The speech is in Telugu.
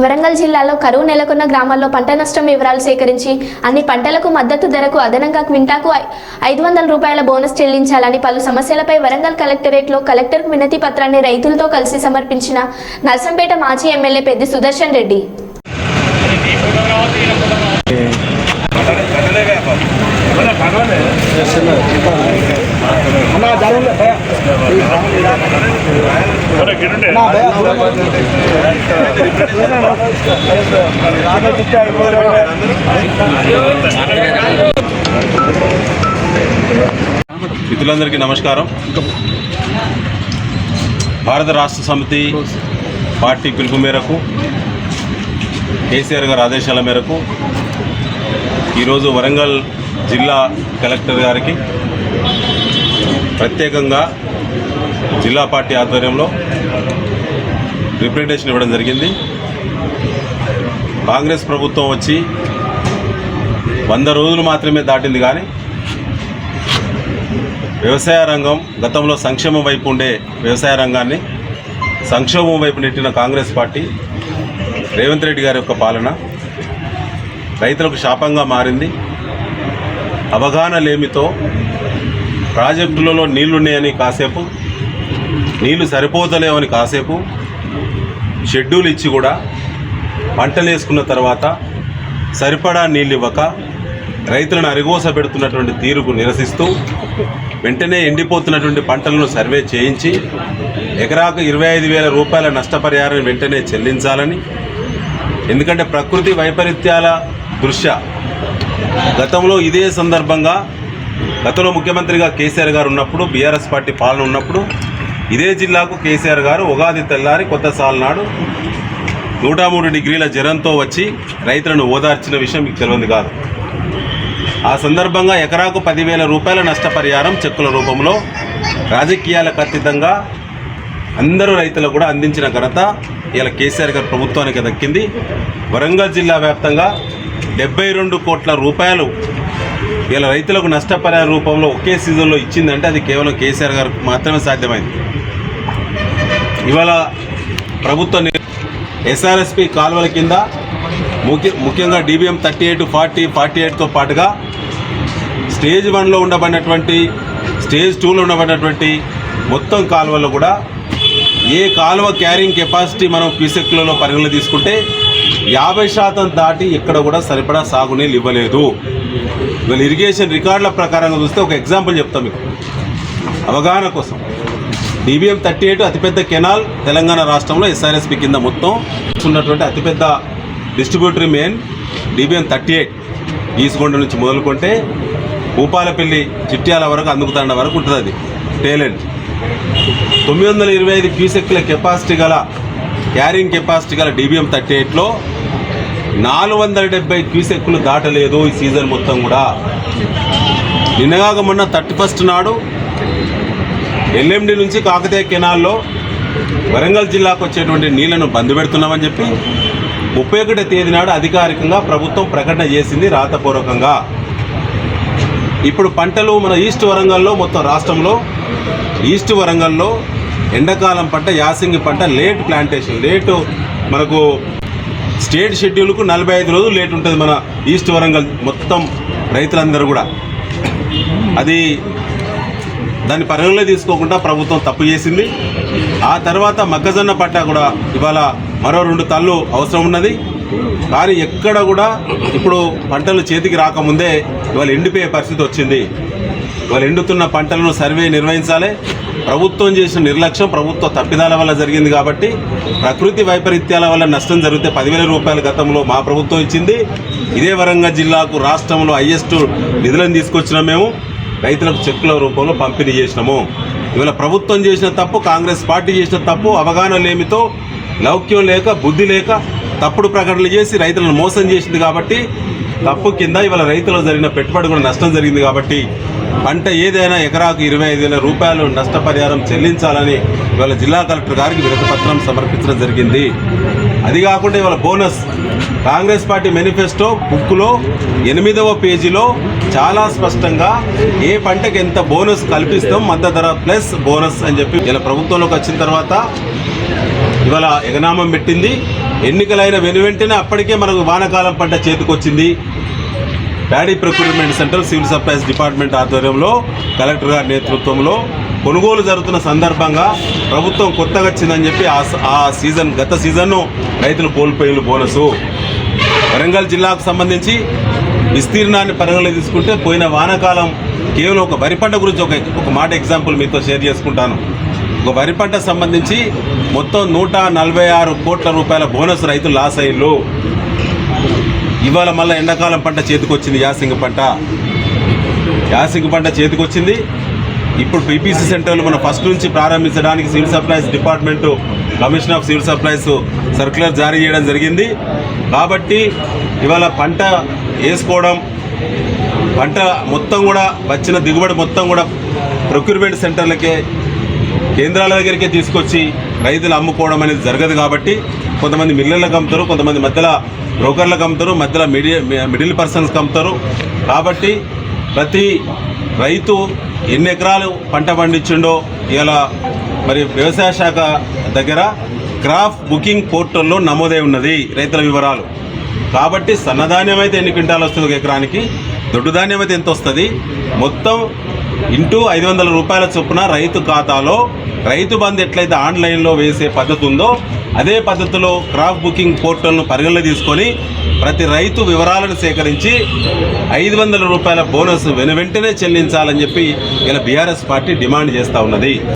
వరంగల్ జిల్లాలో కరువు నెలకొన్న గ్రామాల్లో పంట నష్టం వివరాలు సేకరించి అన్ని పంటలకు మద్దతు ధరకు అదనంగా క్వింటాకు ఐ- ఐదు వందల రూపాయల బోనస్ చెల్లించాలని పలు సమస్యలపై వరంగల్ కలెక్టరేట్లో కలెక్టర్కు వినతి పత్రాన్ని రైతులతో కలిసి సమర్పించిన నర్సంపేట మాజీ ఎమ్మెల్యే పెద్ది సుదర్శన్ రెడ్డి. మిత్రులందరికీ నమస్కారం. భారత రాష్ట్ర సమితి పార్టీ పిలుపు మేరకు కేసీఆర్ గారి ఆదేశాల మేరకు ఈరోజు వరంగల్ జిల్లా కలెక్టర్ గారికి ప్రత్యేకంగా జిల్లా పార్టీ ఆధ్వర్యంలో రిప్రజెంటేషన్ ఇవ్వడం జరిగింది. కాంగ్రెస్ ప్రభుత్వం వచ్చి వంద రోజులు మాత్రమే దాటింది కానీ వ్యవసాయ రంగం గతంలో సంక్షేమం వైపు ఉండే వ్యవసాయ రంగాన్ని సంక్షోభం వైపు నెట్టిన కాంగ్రెస్ పార్టీ రేవంత్ రెడ్డి గారి యొక్క పాలన రైతులకు శాపంగా మారింది. అవగాహన లేమితో ప్రాజెక్టులలో నీళ్ళున్నాయని కాసేపు నీళ్ళు సరిపోతలేవని కాసేపు షెడ్యూల్ ఇచ్చి కూడా పంటలు వేసుకున్న తర్వాత సరిపడా నీళ్ళు ఇవ్వక రైతులను అరిగోస పెడుతున్నటువంటి తీరుకు నిరసిస్తూ వెంటనే ఎండిపోతున్నటువంటి పంటలను సర్వే చేయించి ఎకరాకు ఇరవై ఐదు వేల రూపాయల నష్టపరిహారం వెంటనే చెల్లించాలని. ఎందుకంటే ప్రకృతి వైపరీత్యాల దృష్ట్యా గతంలో ఇదే సందర్భంగా గతంలో ముఖ్యమంత్రిగా కేసీఆర్ గారు ఉన్నప్పుడు బీఆర్ఎస్ పార్టీ పాలన ఉన్నప్పుడు ఇదే జిల్లాకు కేసీఆర్ గారు ఉగాది తెల్లారి కొత్త సాలనాడు నూట మూడు డిగ్రీల జ్వరంతో వచ్చి రైతులను ఓదార్చిన విషయం మీకు తెలియదు కాదు. ఆ సందర్భంగా ఎకరాకు పదివేల రూపాయల నష్టపరిహారం చెక్కుల రూపంలో రాజకీయాలకు అతీతంగా అందరూ రైతులకు కూడా అందించిన ఘనత ఇలా కేసీఆర్ గారి ప్రభుత్వానికి దక్కింది. వరంగల్ జిల్లా వ్యాప్తంగా డెబ్బై రెండు కోట్ల రూపాయలు ఇలా రైతులకు నష్టపరిహార రూపంలో ఒకే సీజన్లో ఇచ్చిందంటే అది కేవలం కేసీఆర్ గారికి మాత్రమే సాధ్యమైంది. ఇవాళ ప్రభుత్వ ఎస్ఆర్ఎస్పి కాలువల కింద ముఖ్య ముఖ్యంగా DBM thirty eight forty forty ఎయిట్తో పాటుగా స్టేజ్ వన్లో ఉండబడినటువంటి స్టేజ్ టూలో ఉండబడినటువంటి మొత్తం కాలువల్లో కూడా ఏ కాలువ క్యారింగ్ కెపాసిటీ మనం క్యూసెక్లలో పరిగణలో తీసుకుంటే యాభై శాతం దాటి ఎక్కడ కూడా సరిపడా సాగునీళ్ళు ఇవ్వలేదు. ఇవాళ ఇరిగేషన్ రికార్డుల ప్రకారంగా చూస్తే ఒక ఎగ్జాంపుల్ చెప్తాం మీకు. అవగాహన కోసం. డిబిఎం థర్టీ ఎయిట్ అతిపెద్ద కెనాల్ తెలంగాణ రాష్ట్రంలో ఎస్ఆర్ఎస్పి కింద మొత్తం ఉన్నటువంటి అతిపెద్ద distributory main DBM thirty eight Eesugonda నుంచి మొదలుకుంటే భూపాలపల్లి చిట్యాల వరకు అందుకుతాండ వరకు ఉంటుంది అది టేలెంట్. తొమ్మిది వందల ఇరవై ఐదు క్యూసెక్ల కెపాసిటీ గల క్యారింగ్ కెపాసిటీ గల డీబీఎం థర్టీ ఎయిట్లో నాలుగు వందల డెబ్బై క్యూసెక్కులు దాటలేదు ఈ సీజన్ మొత్తం కూడా. నిన్నగాక మొన్న థర్టీ ఫస్ట్ నాడు ఎల్ఎండి నుంచి కాకతీయ కెనాల్లో వరంగల్ జిల్లాకు వచ్చేటువంటి నీళ్ళను బంద్ పెడుతున్నామని చెప్పి ముప్పై ఒకటో తేదీ నాడు అధికారికంగా ప్రభుత్వం ప్రకటన చేసింది రాతపూర్వకంగా. ఇప్పుడు పంటలు మన ఈస్ట్ వరంగల్లో మొత్తం రాష్ట్రంలో ఈస్ట్ వరంగల్లో ఎండాకాలం పంట యాసింగి పంట లేట్ ప్లాంటేషన్ లేటు మనకు స్టేట్ షెడ్యూల్కు నలభై ఐదు రోజులు లేట్ ఉంటుంది మన ఈస్ట్ వరంగల్ మొత్తం రైతులందరూ కూడా. అది దాన్ని పరిగణలో తీసుకోకుండా ప్రభుత్వం తప్పు చేసింది. ఆ తర్వాత మొక్కజొన్న పట్ట కూడా ఇవాళ మరో రెండు తళ్ళు అవసరం ఉన్నది. కానీ ఎక్కడ కూడా ఇప్పుడు పంటలు చేతికి రాకముందే ఇవాళ ఎండిపోయే పరిస్థితి వచ్చింది. వాళ్ళు ఎండుతున్న పంటలను సర్వే నిర్వహించాలి. ప్రభుత్వం చేసిన నిర్లక్ష్యం ప్రభుత్వ తప్పిదాల వల్ల జరిగింది కాబట్టి ప్రకృతి వైపరీత్యాల వల్ల నష్టం జరిగితే పదివేల రూపాయల గతంలో మా ప్రభుత్వం ఇచ్చింది. ఇదే వరంగల్ జిల్లాకు రాష్ట్రంలో హయ్యెస్ట్ నిధులను తీసుకొచ్చినాం మేము. రైతులకు చెక్కుల రూపంలో పంపిణీ చేసినాము. ఇవాళ ప్రభుత్వం చేసిన తప్పు కాంగ్రెస్ పార్టీ చేసిన తప్పు అవగాహన లేమితో లౌక్యం లేక బుద్ధి లేక తప్పుడు ప్రకటనలు చేసి రైతులను మోసం చేసింది కాబట్టి తప్పు కింద ఇవాళ రైతులు జరిగిన పెట్టుబడి కూడా నష్టం జరిగింది కాబట్టి పంట ఏదైనా ఎకరాకు ఇరవై ఐదు వేల రూపాయలు నష్టపరిహారం చెల్లించాలని ఇవాళ జిల్లా కలెక్టర్ గారికి వినతిపత్రం సమర్పించడం జరిగింది. అది కాకుండా ఇవాళ బోనస్ కాంగ్రెస్ పార్టీ మేనిఫెస్టో బుక్లో ఎనిమిదవ పేజీలో చాలా స్పష్టంగా ఏ పంటకి ఎంత బోనస్ కల్పిస్తాం మద్దతు ధర ప్లస్ బోనస్ అని చెప్పి ఇలా ప్రభుత్వంలోకి వచ్చిన తర్వాత ఇవాళ ఎగనామం పెట్టింది. ఎన్నికలైన వెను వెంటనే అప్పటికే మనకు వానకాలం పంట చేతికొచ్చింది. Paddy procurement centre civil supplies department ఆధ్వర్యంలో కలెక్టర్ గారి నేతృత్వంలో కొనుగోలు జరుగుతున్న సందర్భంగా ప్రభుత్వం కొత్తగా వచ్చిందని చెప్పి ఆ ఆ సీజన్ గత సీజన్ను రైతులు కోల్పోయిన బోనసు. వరంగల్ జిల్లాకు సంబంధించి విస్తీర్ణాన్ని పరిగణలో తీసుకుంటే పోయిన వానాకాలం కేవలం ఒక వరి పంట గురించి ఒక ఒక మాట ఎగ్జాంపుల్ మీతో షేర్ చేసుకుంటాను. వరి పంట సంబంధించి మొత్తం నూట నలభై ఆరు కోట్ల రూపాయల బోనస్ రైతులు లాస్ అయ్యిండ్రు. ఇవాళ మళ్ళీ ఎండాకాలం పంట చేతికొచ్చింది యాసింగ పంట. యాసింగ పంట చేతికొచ్చింది. ఇప్పుడు పీపీసీ సెంటర్లు మనం ఫస్ట్ నుంచి ప్రారంభించడానికి civil supplies department commission of civil supplies circular జారీ చేయడం జరిగింది. కాబట్టి ఇవాళ పంట వేసుకోవడం పంట మొత్తం కూడా వచ్చిన దిగుబడి మొత్తం కూడా ప్రొక్యూర్మెంట్ సెంటర్లకే కేంద్రాల దగ్గరికే తీసుకొచ్చి రైతులు అమ్ముకోవడం అనేది జరగదు కాబట్టి కొంతమంది మిల్లర్లకు అమ్ముతారు కొంతమంది మధ్యలో బ్రోకర్లకు అమ్ముతారు మధ్యలో మిడి మిడిల్ పర్సన్స్కి అమ్ముతారు. కాబట్టి ప్రతి రైతు ఎన్ని ఎకరాలు పంట పండించిండో ఇలా మరి వ్యవసాయ శాఖ దగ్గర క్రాప్ బుకింగ్ పోర్టల్లో నమోదై ఉన్నది రైతుల వివరాలు. కాబట్టి సన్నధాన్యం అయితే ఎన్ని క్వింటాలు వస్తుంది ఒక ఎకరానికి? దొడ్డు ధాన్యం అయితే ఎంత వస్తుంది? మొత్తం ఇంటూ ఐదు వందల రూపాయల చొప్పున రైతు ఖాతాలో రైతు బంధు ఎట్లయితే ఆన్లైన్లో వేసే పద్ధతి ఉందో అదే పద్ధతిలో క్రాప్ బుకింగ్ పోర్టల్ను పరిగణలో తీసుకొని ప్రతి రైతు వివరాలను సేకరించి ఐదు వందల రూపాయల బోనస్ వెను వెంటనే చెల్లించాలని చెప్పి ఇలా బీఆర్ఎస్ పార్టీ డిమాండ్ చేస్తూ ఉన్నది.